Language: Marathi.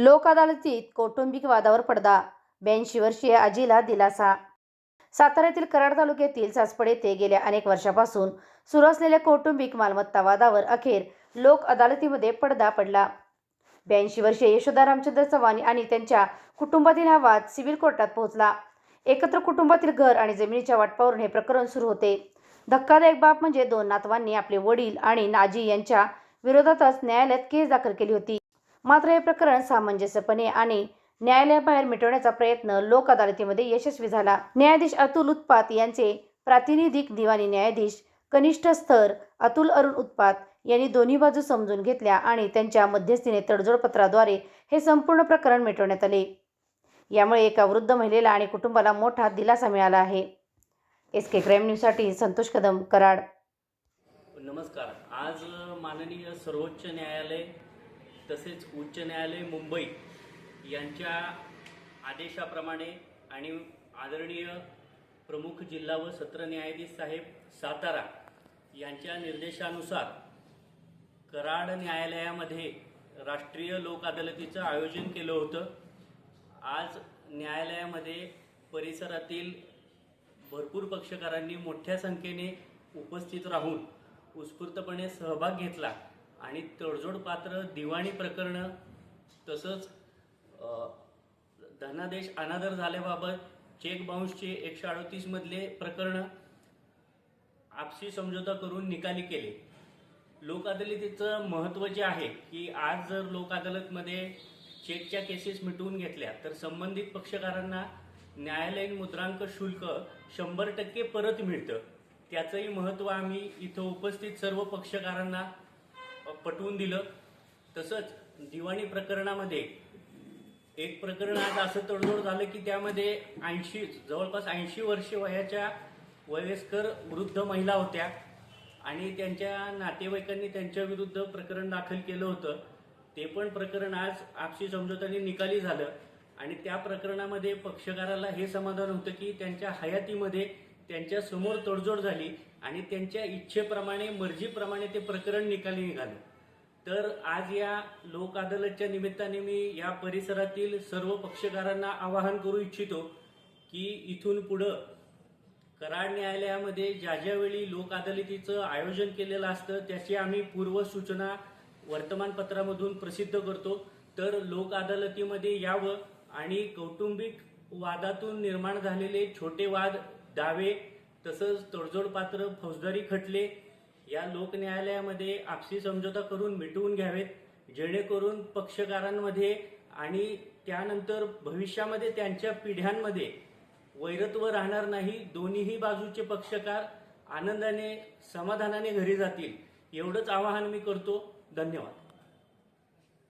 लोक अदालतीत कौटुंबिक वादावर पडदा. ब्याऐंशी वर्षीय आजीला दिलासा. साताऱ्यातील कराड तालुक्यातील सासपड येथे गेल्या अनेक वर्षापासून सुरू असलेल्या कौटुंबिक मालमत्ता वादावर अखेर लोक अदालतीमध्ये पडदा पडला. ब्याऐंशी वर्षीय यशोदा रामचंद्र चव्हाण आणि त्यांच्या कुटुंबातील हा वाद सिव्हिल कोर्टात पोहोचला. एकत्र कुटुंबातील घर आणि जमिनीच्या वाटपावरून हे प्रकरण सुरू होते. धक्कादायक बाब म्हणजे दोन नातवांनी आपले वडील आणि नाजी यांच्या विरोधातच न्यायालयात केस दाखल केली होती. मात्र हे प्रकरण सामंजस्यपणे आणि न्यायालयाबाहेर मिटवण्याचा प्रयत्न लोक अदालतीमध्ये यशस्वी झाला. न्यायाधीश अतुल उत्पात यांचे प्रातिनिधिक दिवाणी न्यायाधीश कनिष्ठ स्तर अतुल अरुण उत्पात यांनी दोन्ही बाजू समजून घेतल्या आणि त्यांच्या मध्यस्थीने तडजोड पत्राद्वारे हे संपूर्ण प्रकरण मिटवण्यात आले. यामुळे एका वृद्ध महिलेला आणि कुटुंबाला मोठा दिलासा मिळाला आहे. एस के क्राईम न्यूजसाठी संतोष कदम कराड. नमस्कार. आज माननीय सर्वोच्च न्यायालय तसेच उच्च न्यायालय मुंबई यांच्या आदेशाप्रमाणे आणि आदरणीय प्रमुख जिल्हा व सत्र न्यायाधीश साहेब सातारा यांच्या निर्देशानुसार कराड न्यायालयामध्ये राष्ट्रीय लोक अदालतीचं आयोजन केलं होतं. आज न्यायालयामध्ये परिसरातील भरपूर पक्षकारांनी मोठ्या संख्येने उपस्थित राहून उत्स्फूर्तपणे सहभाग घेतला. आणि तडजोड पात्र दिवाणी प्रकरणं तसंच धनादेश अनादर झाल्याबाबत चेक बाउन्सचे एकशे अडतीस मधले प्रकरणं आपसी समझोता करून निकाली केले. लोक अदालतीचं महत्त्व जे आहे की आज जर लोक अदालतमध्ये चेकच्या केसेस मिटवून घेतल्या तर संबंधित पक्षकारांना न्यायालयीन मुद्रांक शुल्क शंभर टक्के परत मिळतं. त्याचंही महत्त्व आम्ही इथं उपस्थित सर्व पक्षकारांना पटवून दिलं. तसंच दिवाणी प्रकरणामध्ये एक प्रकरण आज असं तडजोड झालं की त्यामध्ये ऐंशी जवळपास ऐंशी वर्षे वयाच्या वयस्कर वृद्ध महिला होत्या आणि त्यांच्या नातेवाईकांनी त्यांच्या विरुद्ध प्रकरण दाखल केलं होतं. ते पण प्रकरण आज आपसी समजोताने निकाली झालं. आणि त्या प्रकरणामध्ये पक्षकाराला हे समाधान होतं की त्यांच्या हयातीमध्ये त्यांच्यासमोर तडजोड झाली आणि त्यांच्या इच्छेप्रमाणे मर्जीप्रमाणे ते प्रकरण निकाली निघालं. तर आज या लोक अदालतच्या निमित्ताने मी या परिसरातील सर्व पक्षकारांना आवाहन करू इच्छितो की इथून पुढं कराड न्यायालयामध्ये ज्या ज्यावेळी लोक अदालतीचं आयोजन केलेलं असतं त्याची आम्ही पूर्वसूचना वर्तमानपत्रामधून प्रसिद्ध करतो. तर लोक अदालतीमध्ये यावं आणि कौटुंबिक वादातून निर्माण झालेले छोटे वाद दावे तसंच तडजोडपात्र फौजदारी खटले या लोक न्यायालयामध्ये आपसी समझोता करून मिटवून घ्यावेत जेणेकरून पक्षकारांमध्ये आणि त्यानंतर भविष्यामध्ये त्यांच्या पिढ्यांमध्ये वैरत्व राहणार नाही दोन्हीही बाजूचे पक्षकार आनंदाने समाधानाने घरी जातील. एवढंच आवाहन मी करतो. धन्यवाद.